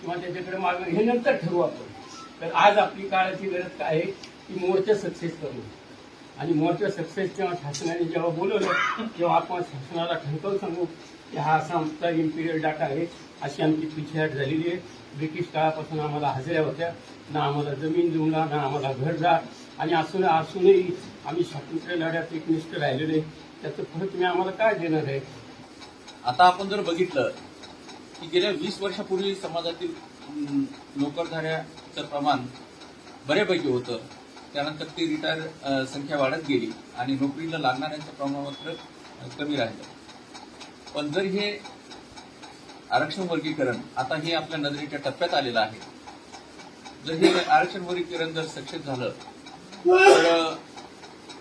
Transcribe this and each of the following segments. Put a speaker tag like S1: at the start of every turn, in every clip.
S1: किंवा त्याच्याकडे मागणं हे नंतर ठरवू आपण. तर आज आपली काळाची गरज काय आहे? की मोर्चा सक्सेस करू. आणि मोर्चा सक्सेस जेव्हा शासनाने जेव्हा बोलवलं तेव्हा आपण शासनाला ठणकावून सांगू की हा असा आमचा इम्पिरियल डाटा आहे. अशी आमची पिछेहाट झालेली आहे. ब्रिटिश काळापासून आम्हाला हजऱ्या होत्या. ना आम्हाला जमीन जुळला ना आम्हाला घरदार आणि असून असूनही आम्ही स्वातंत्र्य लढ्यात एकनिष्ठ राहिलेलो आहे. त्याचं फळ तुम्ही आम्हाला काय देणार आहे?
S2: आता आपण जर बघितलं की गेल्या वीस वर्षापूर्वी समाजातील नोकरधाऱ्याचं प्रमाण बऱ्यापैकी होतं. त्यानंतर ती रिटायर संख्या वाढत गेली आणि नोकरीला लागणाऱ्यांचं प्रमाण मात्र कमी राहिलं. पण जर हे आरक्षण वर्गीकरण आता हे आपल्या नजरेच्या टप्प्यात आलेलं आहे. जर हे आरक्षण वर्गीकरण जर सक्षम झालं तर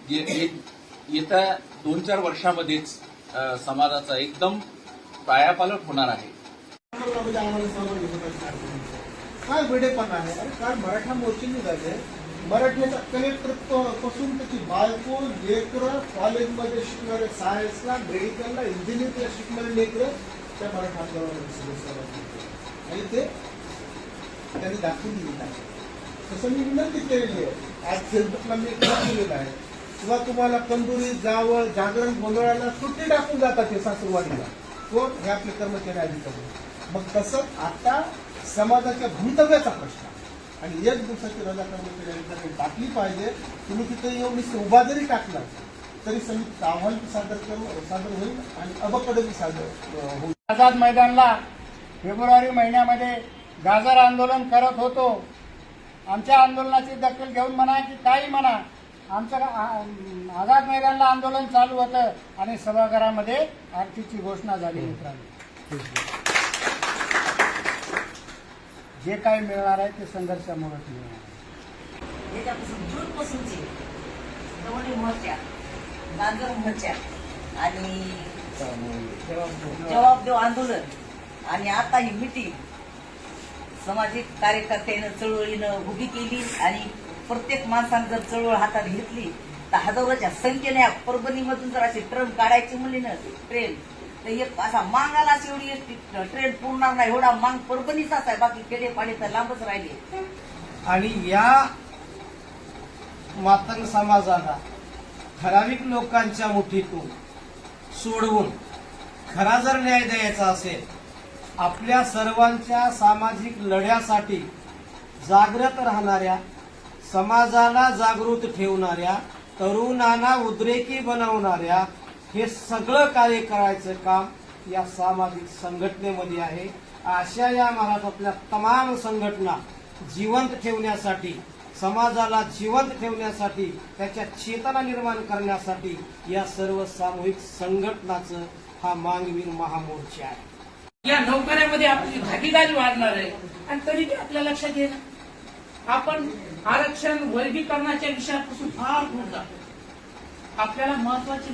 S2: येत्या दोन चार वर्षामध्येच समाजाचा एकदम पायापालट होणार आहे.
S3: आंदोलनामध्ये आम्हाला सहभागी होण्याची काय वेडेपणा आहे? अरे काय मराठा मोर्चे निघाले मराठीचा कलेक्टरपासून त्याची बायको लेकरं कॉलेजमध्ये शिकणारे सायन्सला मेडिकलला इंजिनिअरिंगला शिकणारे लेकरं त्या मराठा आंदोलनामध्ये आणि ते त्यांनी दाखवून दिलेलं आहे. तसं मी विनंती केलेली आहे आज फेसबुकला मी एक आहे. किंवा तुम्हाला कंदुरी जावळ जागरण गोंधळाला सुट्टी टाकून जातात ते सासूरवाडीला कोण हे आपले कर्मचारी अधिकारी. मग तसं आता समाजाच्या भवितव्याचा प्रश्न. आणि एक दिवसाची रजा कर्मचारी अधिकारी टाकली पाहिजे तुम्ही तिथे येऊन नुसतं उभा जरी टाकला तरी समिती अहवाल सादर करू सादर होईल आणि अबकडे सादर होईल.
S4: आझाद मैदानला फेब्रुवारी महिन्यामध्ये गाजर आंदोलन करत होतो. आमच्या आंदोलनाची दखल घेऊन म्हणा की काही म्हणा आमच्या आ- आझाद मैदानला आंदोलन चालू होतं आणि सभागृहामध्ये आरतीची घोषणा झाली मित्रांनो. जे काही मिळणार आहे ते संघर्षामुळेच मिळणार आहे.
S5: याच्यापासून जून पासूनचे दवडी मोर्चा गांजर मोर्चा आणि जवाब देव आंदोलन आणि आता ही मिटिंग सामाजिक कार्यकर्त्यानं चळवळीनं उभी केली आणि प्रत्येक माणसानं जर चळवळ हातात घेतली तर हजारोच्या संख्येने या परभणीमधून जर अशी ट्रेन काढायची म्हणली ना ट्रेन तर एक असा मांगाला एवढी ट्रेन पुरणार नाही एवढा मांग परभणीचाच आहे बाकी खेडेपाडे तर लांबच राहिले.
S6: आणि या मातंग समाजाला ठराविक लोकांच्या मुठीतून सोडवून खरा जर न्याय द्यायचा असेल आपल्या सर्वांच्या सामाजिक लढ्यासाठी जागृत राहणाऱ्या समाजाला जागृत ठेवणाऱ्या तरुणांना उद्रेकी बनवणाऱ्या हे सगळं कार्य करायचं काम या सामाजिक संघटनेमध्ये आहे. अशा या महाराष्ट्रातल्या तमाम संघटना जिवंत ठेवण्यासाठी समाजाला जिवंत ठेवण्यासाठी त्याच्या चेतना निर्माण करण्यासाठी या सर्व सामूहिक संघटनाचं हा मांगवीर महामोर्चा आहे.
S7: या नौकऱ्यामध्ये आपली भागीदारी वाढणार आहे. आणि तरी ते आपल्या लक्षात येणार आपण आरक्षण वर्गीकरणाच्या विषयापासून फार दूर जातो. आपल्याला महत्त्वाचे